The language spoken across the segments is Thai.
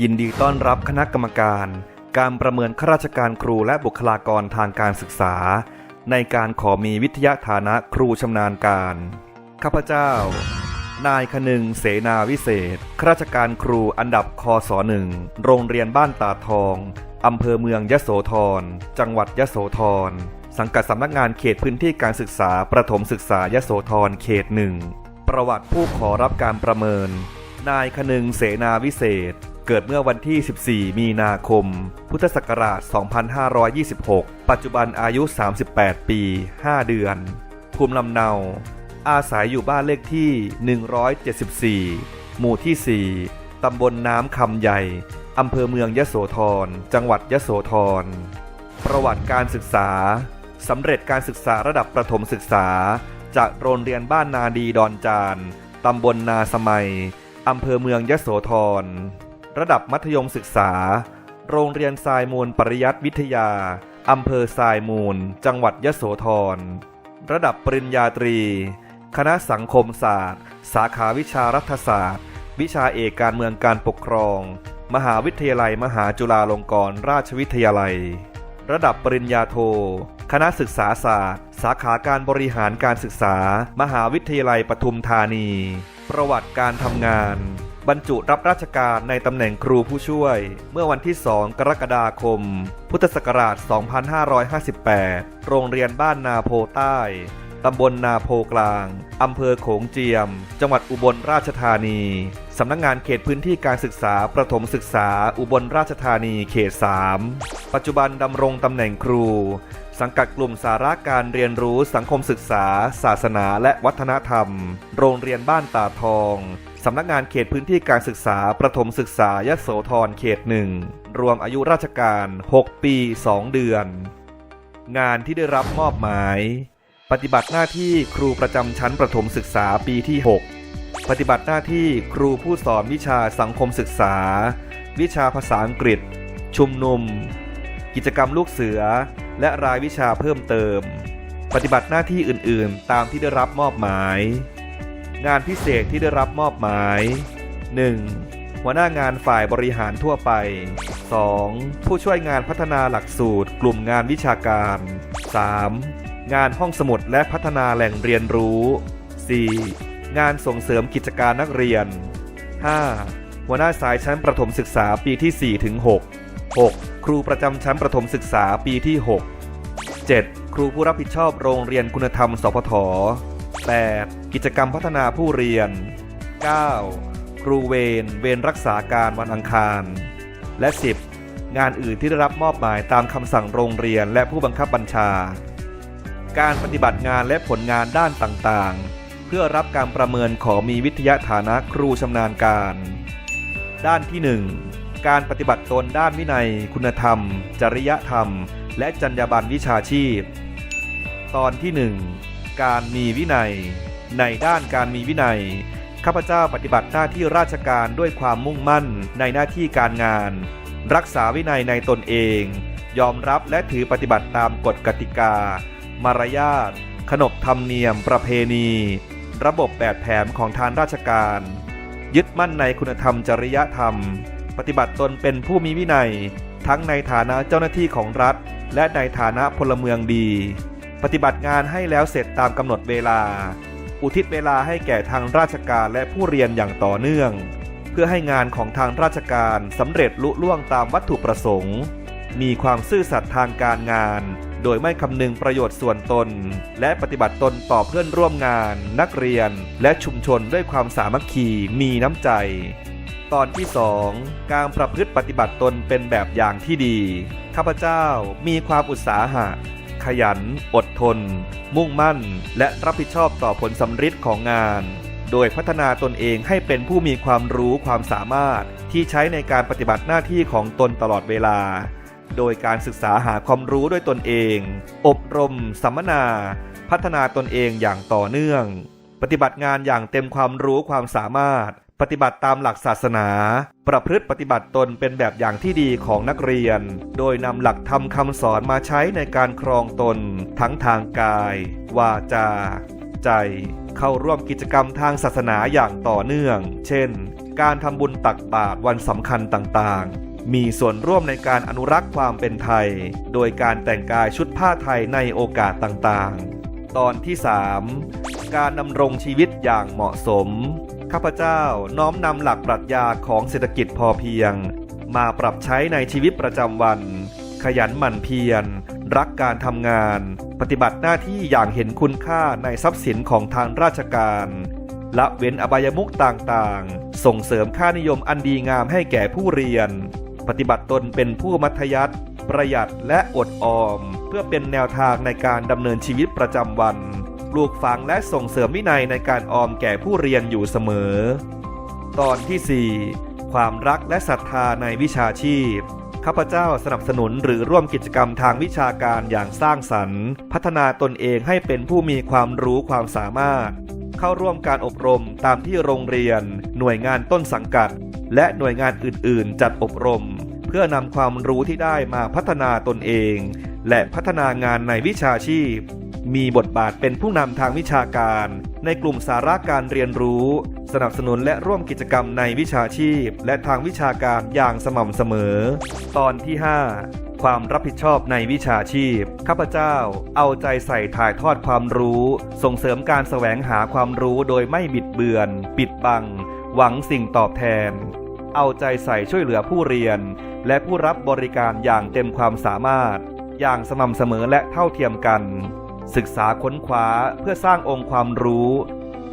ยินดีต้อนรับคณะกรรมการ การประเมินข้าราชการครูและบุคลากรทางการศึกษา ในการขอมีวิทยาฐานะครูชำนาญการ ข้าพเจ้า นายคนึงเสนาวิเศษข้าราชการครูอันดับคศหนึ่งโรงเรียนบ้านตาทองอำเภอเมืองยโสธร จังหวัดยโสธร สังกัดสำนักงานเขตพื้นที่การศึกษาประถมศึกษายโสธรเขตหนึ่งประวัติผู้ขอรับการประเมิน นายคนึงเสนาวิเศษ เกิดเมื่อวันที่ 14 มีนาคม พุทธศักราช 2526 ปัจจุบันอายุ 38 ปี 5 เดือน ภูมิลำเนา อาศัยอยู่บ้านเลขที่ 174 หมู่ที่ 4 ตำบลน้ำคำใหญ่ อำเภอเมืองยโสธร จังหวัดยโสธร ประวัติการศึกษา สำเร็จการศึกษาระดับประถมศึกษา จากโรงเรียนบ้านนาดีดอนจาน ตำบลนาสมัย อำเภอเมืองยโสธร ระดับมัธยมศึกษา โรงเรียนทรายมูลปริยัติวิทยา อำเภอทรายมูล จังหวัดยโสธร ระดับปริญญาตรี คณะสังคมศาสตร์ สาขาวิชารัฐศาสตร์ วิชาเอกการเมืองการปกครอง มหาวิทยาลัยมหาจุฬาลงกรณราชวิทยาลัย ระดับปริญญาโท คณะศึกษาศาสตร์ สาขาการบริหารการศึกษา มหาวิทยาลัยปทุมธานี ประวัติการทำงาน บรรจุรับราชการในตำแหน่งครูผู้ช่วย เมื่อวันที่ 2 กรกฎาคม พุทธศักราช 2558 โรงเรียนบ้านนาโพใต้ ตำบลนาโพกลาง อำเภอโขงเจียม จังหวัดอุบลราชธานี สำนักงงานเขตพื้นที่การศึกษาประถมศึกษาอุบลราชธานีเขต 3 ปัจจุบันดำรงตำแหน่งครู สังกัดกลุ่มสาระการเรียนรู้สังคมศึกษา ศาสนาและวัฒนธรรม โรงเรียนบ้านตาทอง สำนักงานเขตพื้นที่การศึกษาประถมศึกษายโสธรเขตหนึ่งรวมอายุราชการ 6 ปี 2 เดือน งานที่ได้รับมอบหมาย ปฏิบัติหน้าที่ครูประจำชั้นประถมศึกษาปีที่ 6 ปฏิบัติหน้าที่ครูผู้สอนวิชาสังคมศึกษา วิชาภาษาอังกฤษ ชุมนุม กิจกรรมลูกเสือ และรายวิชาเพิ่มเติม ปฏิบัติหน้าที่อื่น ๆ ตามที่ได้รับมอบหมาย งานพิเศษที่ได้รับมอบหมาย 1. หัวหน้างานฝ่ายบริหารทั่วไป 2. ผู้ช่วยงานพัฒนาหลักสูตร กลุ่มงานวิชาการ 3. งานห้องสมุดและพัฒนาแหล่งเรียนรู้ 4. งานส่งเสริมกิจการนักเรียน 5. หัวหน้าสายชั้นประถมศึกษาปีที่ 4 ถึง 6 6. ครูประจำชั้นประถมศึกษาปีที่ 6 7. ครูผู้รับผิดชอบโรงเรียนคุณธรรมสพท 8. กิจกรรมพัฒนาผู้เรียน 9. ครูเวรเวรรักษาการวันอังคาร และ 10. งานอื่นที่ได้รับมอบหมายตามคำสั่งโรงเรียนและผู้บังคับบัญชา การปฏิบัติงานและผลงานด้านต่างๆ เพื่อรับการประเมินขอมีวิทยาฐานะครูชำนาญการ ด้านที่ 1 การปฏิบัติตนด้านวินัย คุณธรรม จริยธรรม และจรรยาบรรณวิชาชีพ ตอนที่ 1 การมีวินัย ในด้านการมีวินัย ข้าพเจ้าปฏิบัติหน้าที่ราชการด้วยความมุ่งมั่นในหน้าที่การงาน รักษาวินัยในตนเอง ยอมรับและถือปฏิบัติตามกฎกติกา มารยาท ขนบธรรมเนียม ประเพณี ระบบแบบแผนของทางราชการ ยึดมั่นในคุณธรรมจริยธรรม ปฏิบัติตนเป็นผู้มีวินัย ทั้งในฐานะเจ้าหน้าที่ของรัฐ และในฐานะพลเมืองดี ปฏิบัติงานให้แล้วเสร็จตามกำหนดเวลา อุทิศเวลาให้แก่ทางราชการและผู้เรียนอย่างต่อเนื่อง เพื่อให้งานของทางราชการสำเร็จลุล่วงตามวัตถุประสงค์ มีความซื่อสัตย์ทางการงาน โดยไม่คำนึงประโยชน์ส่วนตน และปฏิบัติตนต่อเพื่อนร่วมงาน นักเรียน และชุมชนด้วยความสามัคคีมีน้ำใจ ตอนที่ 2 การประพฤติปฏิบัติตนเป็นแบบอย่างที่ดี ข้าพเจ้ามีความอุตสาหะ ขยัน อดทน มุ่งมั่น และรับผิดชอบต่อผลสำฤทธิ์ของงาน โดยพัฒนาตนเองให้เป็นผู้มีความรู้ความสามารถที่ใช้ในการปฏิบัติหน้าที่ของตนตลอดเวลา โดยการศึกษาหาความรู้ด้วยตนเอง อบรม สัมมนา พัฒนาตนเองอย่างต่อเนื่อง ปฏิบัติงานอย่างเต็มความรู้ความสามารถ ปฏิบัติตามหลักศาสนา ประพฤติปฏิบัติตนเป็นแบบอย่างที่ดีของนักเรียน โดยนำหลักธรรมคำสอนมาใช้ในการครองตน ทั้งทางกาย วาจา ใจ เข้าร่วมกิจกรรมทางศาสนาอย่างต่อเนื่อง เช่น การทำบุญตักบาตรวันสำคัญต่างๆมีส่วนร่วมในการอนุรักษ์ความเป็นไทย โดยการแต่งกายชุดผ้าไทยในโอกาสต่างๆ ตอนที่ 3 การดำรงชีวิตอย่างเหมาะสม ข้าพเจ้าน้อมนำหลักปรัชญาของเศรษฐกิจพอเพียง มาปรับใช้ในชีวิตประจำวัน ขยันหมั่นเพียร รักการทำงาน ปฏิบัติหน้าที่อย่างเห็นคุณค่าในทรัพย์สินของทางราชการละเว้นอบายมุขต่างๆ ส่งเสริมค่านิยมอันดีงามให้แก่ผู้เรียน ปฏิบัติตนเป็นผู้มัธยัติประหยัดและอดออม เพื่อเป็นแนวทางในการดำเนินชีวิตประจำวัน ปลูกฝังและส่งเสริมวินัยในการออมแก่ผู้เรียนอยู่เสมอ ตอนที่ 4 ความรักและศรัทธาในวิชาชีพข้าพเจ้าสนับสนุนหรือร่วมกิจกรรมทางวิชาการอย่างสร้างสรรค์ พัฒนาตนเองให้เป็นผู้มีความรู้ความสามารถ เข้าร่วมการอบรมตามที่โรงเรียน หน่วยงานต้นสังกัด และหน่วยงานอื่น ๆ จัดอบรม เพื่อนำความรู้ที่ได้มาพัฒนาตนเอง และพัฒนางานในวิชาชีพ มีบทบาทเป็นผู้นำทางวิชาการ ในกลุ่มสาระการเรียนรู้ สนับสนุนและร่วมกิจกรรมในวิชาชีพ และทางวิชาการอย่างสม่ำเสมอ ตอนที่ 5ความรับผิดชอบในวิชาชีพ ข้าพเจ้า เอาใจใส่ถ่ายทอดความรู้ ส่งเสริมการแสวงหาความรู้โดยไม่บิดเบือน ปิดบัง หวังสิ่งตอบแทน เอาใจใส่ช่วยเหลือผู้เรียน และผู้รับบริการอย่างเต็มความสามารถ อย่างสม่ำเสมอและเท่าเทียมกัน ศึกษาค้นคว้าเพื่อสร้างองค์ความรู้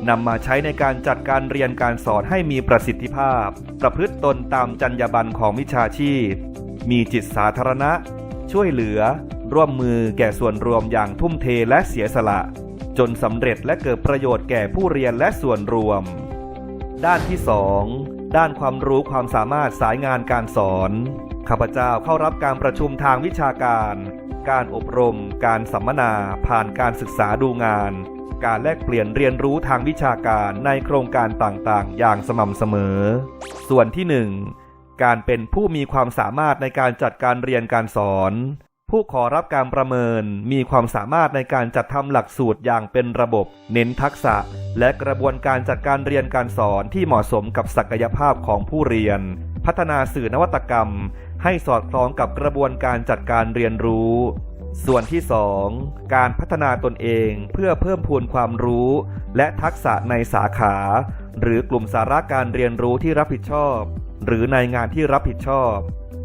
นำมาใช้ในการจัดการเรียนการสอนให้มีประสิทธิภาพ ประพฤติตนตามจรรยาบรรณของวิชาชีพ มีจิตสาธารณะ ช่วยเหลือ ร่วมมือแก่ส่วนรวมอย่างทุ่มเทและเสียสละ จนสำเร็จและเกิดประโยชน์แก่ผู้เรียนและส่วนรวม ด้านที่ 2 ด้านความรู้ความสามารถสายงานการสอน ข้าพเจ้าเข้ารับการประชุมทางวิชาการ การอบรม การสัมมนา ผ่านการศึกษาดูงาน การแลกเปลี่ยนเรียนรู้ทางวิชาการในโครงการต่างๆ อย่างสม่ำเสมอ ส่วนที่ 1 การเป็นผู้มีความสามารถในการจัดการเรียนการสอน ผู้ขอรับการประเมินมีความสามารถในการจัดทำหลักสูตรอย่างเป็นระบบ เน้นทักษะ และกระบวนการจัดการเรียนการสอนที่เหมาะสมกับศักยภาพของผู้เรียน พัฒนาสื่อนวัตกรรม ให้สอดคล้องกับกระบวนการจัดการเรียนรู้ ส่วนที่ 2 การพัฒนาตนเองเพื่อเพิ่มพูนความรู้ และทักษะในสาขา หรือกลุ่มสาระการเรียนรู้ที่รับผิดชอบ หรือในงานที่รับผิดชอบ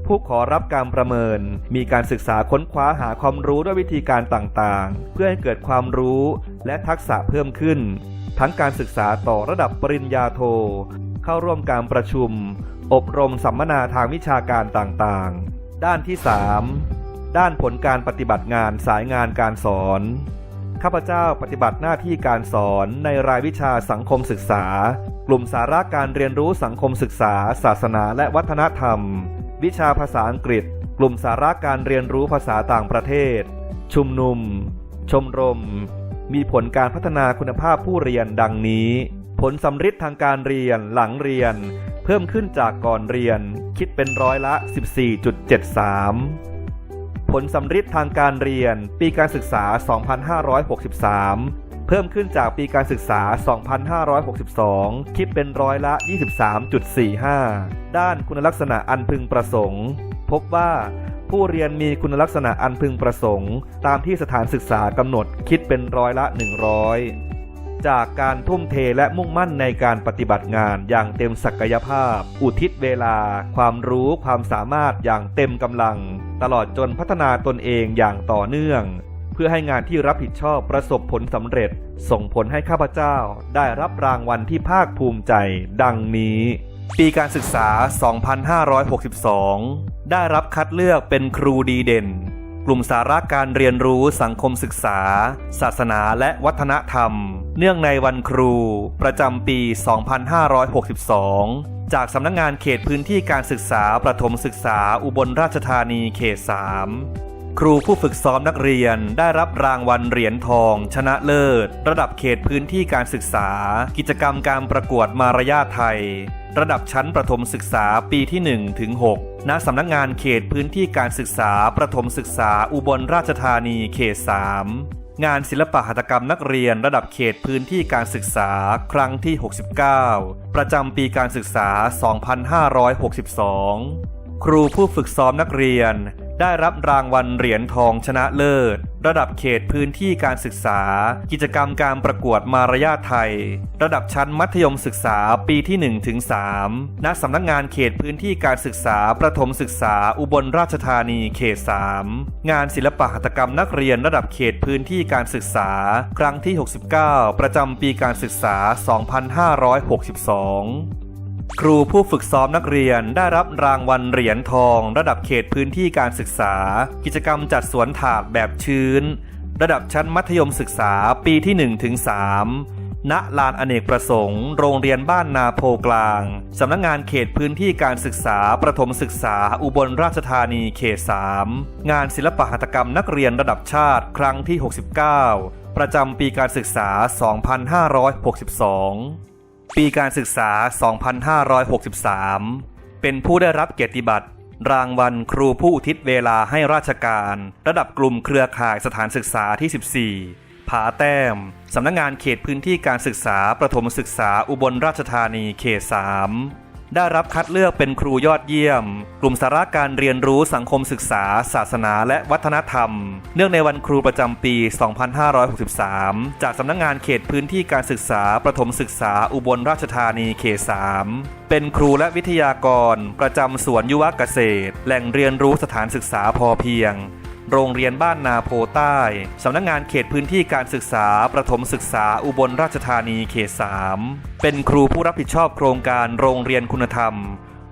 ผู้ขอรับการประเมิน มีการศึกษาค้นคว้าหาความรู้ด้วยวิธีการต่างๆ เพื่อให้เกิดความรู้และทักษะเพิ่มขึ้น ทั้งการศึกษาต่อระดับปริญญาโทเข้าร่วมการประชุม อบรมสัมมนาทางวิชาการต่างๆ ด้านที่ 3 ด้านผลการปฏิบัติงานสายงานการสอน ข้าพเจ้าปฏิบัติหน้าที่การสอนในรายวิชาสังคมศึกษา กลุ่มสาระการเรียนรู้สังคมศึกษา ศาสนาและวัฒนธรรม วิชาภาษาอังกฤษ กลุ่มสาระการเรียนรู้ภาษาต่างประเทศ ชุมนุม ชมรม มีผลการพัฒนาคุณภาพผู้เรียนดังนี้ ผลสำฤทธิ์ทางการเรียนหลังเรียน พิ่มขึ้นจากก่อนเรียน คิดเป็นร้อยละ 14.73 ผลสำฤทธิ์ทางการเรียนปีการศึกษา 2563 เพิ่มขึ้นจากปีการศึกษา 2562 คิดเป็นร้อยละ 23.45 ด้านคุณลักษณะอันพึงประสงค์ พบว่าผู้เรียนมีคุณลักษณะอันพึงประสงค์ ตามที่สถานศึกษากำหนดคิดเป็นร้อยละ 100 จากการทุ่มเทและมุ่งมั่นในการปฏิบัติงานอย่างเต็มศักยภาพ อุทิศเวลา ความรู้ความสามารถอย่างเต็มกำลัง ตลอดจนพัฒนาตนเองอย่างต่อเนื่อง เพื่อให้งานที่รับผิดชอบประสบผลสำเร็จ ส่งผลให้ข้าพเจ้าได้รับรางวัลที่ภาคภูมิใจ ดังนี้ ปีการศึกษา 2562 ได้รับคัดเลือกเป็นครูดีเด่น ลุ่มสาระการเรียนรู้สังคมศึกษา ศาสนาและวัฒนธรรม เนื่องในวันครู ประจำปี 2562จากสำนักงงานเขตพื้นที่การศึกษาประถมศึกษาอุบลราชธานีเขต 3 ครูผู้ฝึกซ้อมนักเรียนได้รับรางวัลเหรียญทอง ชนะเลิศ ระดับเขตพื้นที่การศึกษา กิจกรรมการประกวดมารยาทไทย ระดับชั้นประถมศึกษาปีที่1ถึง6ณสำนักงงานเขตพื้นที่การศึกษาประถมศึกษาอุบลราชธานีเขต 3งานศิลปหัตถกรรมนักเรียนระดับเขตพื้นที่การศึกษาครั้งที่ 69 ประจำปีการศึกษา 2562 ครูผู้ฝึกซ้อมนักเรียน ได้รับรางวัลเหรียญทองชนะเลิศ ระดับเขตพื้นที่การศึกษา กิจกรรมการประกวดมารยาทไทย ระดับชั้นมัธยมศึกษาปีที่ 1 ถึง 3 ณ สำนักงานเขตพื้นที่การศึกษาประถมศึกษาอุบลราชธานีเขต 3 งานศิลปหัตถกรรมนักเรียนระดับเขตพื้นที่การศึกษา ครั้งที่ 69 ประจำปีการศึกษา 2562 ครูผู้ฝึกซ้อมนักเรียนได้รับรางวัลเหรียญทอง ระดับเขตพื้นที่การศึกษา กิจกรรมจัดสวนถาดแบบชื้น ระดับชั้นมัธยมศึกษาปีที่ 1 ถึง 3 ณ ลานอเนกประสงค์ โรงเรียนบ้านนาโพกลาง สำนักงงานเขตพื้นที่การศึกษา ประถมศึกษาอุบลราชธานีเขต 3 งานศิลปหัตถกรรมนักเรียนระดับชาติครั้งที่ 69 ประจำปีการศึกษา 2562 ปีการศึกษา 2563 เป็นผู้ได้รับเกียรติบัตร รางวัลครูผู้อุทิศเวลาให้ราชการ ระดับกลุ่มเครือข่ายสถานศึกษาที่ 14 ผาแต้ม สำนักงงานเขตพื้นที่การศึกษาประถมศึกษาอุบลราชธานีเขต 3 ได้รับคัดเลือกเป็นครูยอดเยี่ยม กลุ่มสาระการเรียนรู้สังคมศึกษา ศาสนาและวัฒนธรรม เนื่องในวันครูประจำปี 2563 จากสำนักงงานเขตพื้นที่การศึกษาประถมศึกษาอุบลราชธานีเขต 3เป็นครูและวิทยากร ประจำสวนยุวเกษตร แหล่งเรียนรู้สถานศึกษาพอเพียง โรงเรียนบ้านนาโพใต้ สำนักงงานเขตพื้นที่การศึกษา ประถมศึกษาอุบลราชธานีเขต 3 เป็นครูผู้รับผิดชอบโครงการโรงเรียนคุณธรรม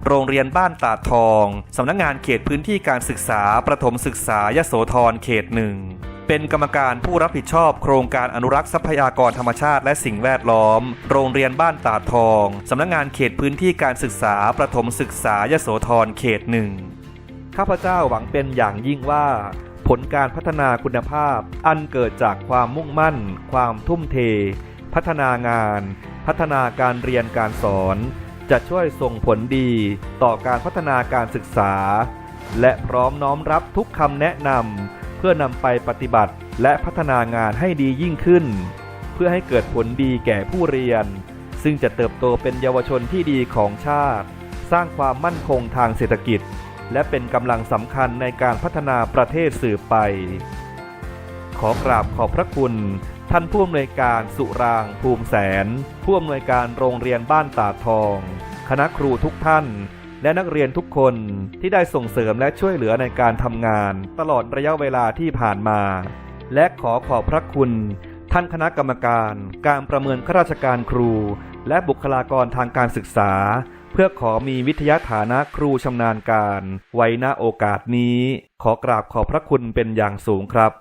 โรงเรียนบ้านตาดทอง สำนักงงานเขตพื้นที่การศึกษา ประถมศึกษายโสธรเขตหนึ่งเป็นกรรมการผู้รับผิดชอบโครงการอนุรักษ์ทรัพยากรธรรมชาติและสิ่งแวดล้อม โรงเรียนบ้านตาดทอง สำนักงงานเขตพื้นที่การศึกษา ประถมศึกษายโสธรเขตหนึ่งข้าพเจ้าหวังเป็นอย่างยิ่งว่า ผลการพัฒนาคุณภาพ อันเกิดจากความมุ่งมั่น ความทุ่มเท พัฒนางาน พัฒนาการเรียนการสอน จะช่วยส่งผลดีต่อการพัฒนาการศึกษา และพร้อมน้อมรับทุกคำแนะนำเพื่อนำไปปฏิบัติและพัฒนางานให้ดียิ่งขึ้น เพื่อให้เกิดผลดีแก่ผู้เรียน ซึ่งจะเติบโตเป็นเยาวชนที่ดีของชาติ สร้างความมั่นคงทางเศรษฐกิจ และเป็นกำลังสำคัญในการพัฒนาประเทศสืบไป ขอกราบขอบพระคุณท่านผู้อำนวยการสุรางค์ภูมิแสน ผู้อำนวยการโรงเรียนบ้านตาทอง คณะครูทุกท่าน และนักเรียนทุกคนที่ได้ส่งเสริมและช่วยเหลือในการทำงาน ตลอดระยะเวลาที่ผ่านมา และขอขอบพระคุณ ท่านคณะกรรมการ การประเมินข้าราชการครู และบุคลากรทางการศึกษา เพื่อขอมีวิทยาฐานะครูชำนาญการ ไว้ณโอกาสนี้ ขอกราบขอบพระคุณเป็นอย่างสูงครับ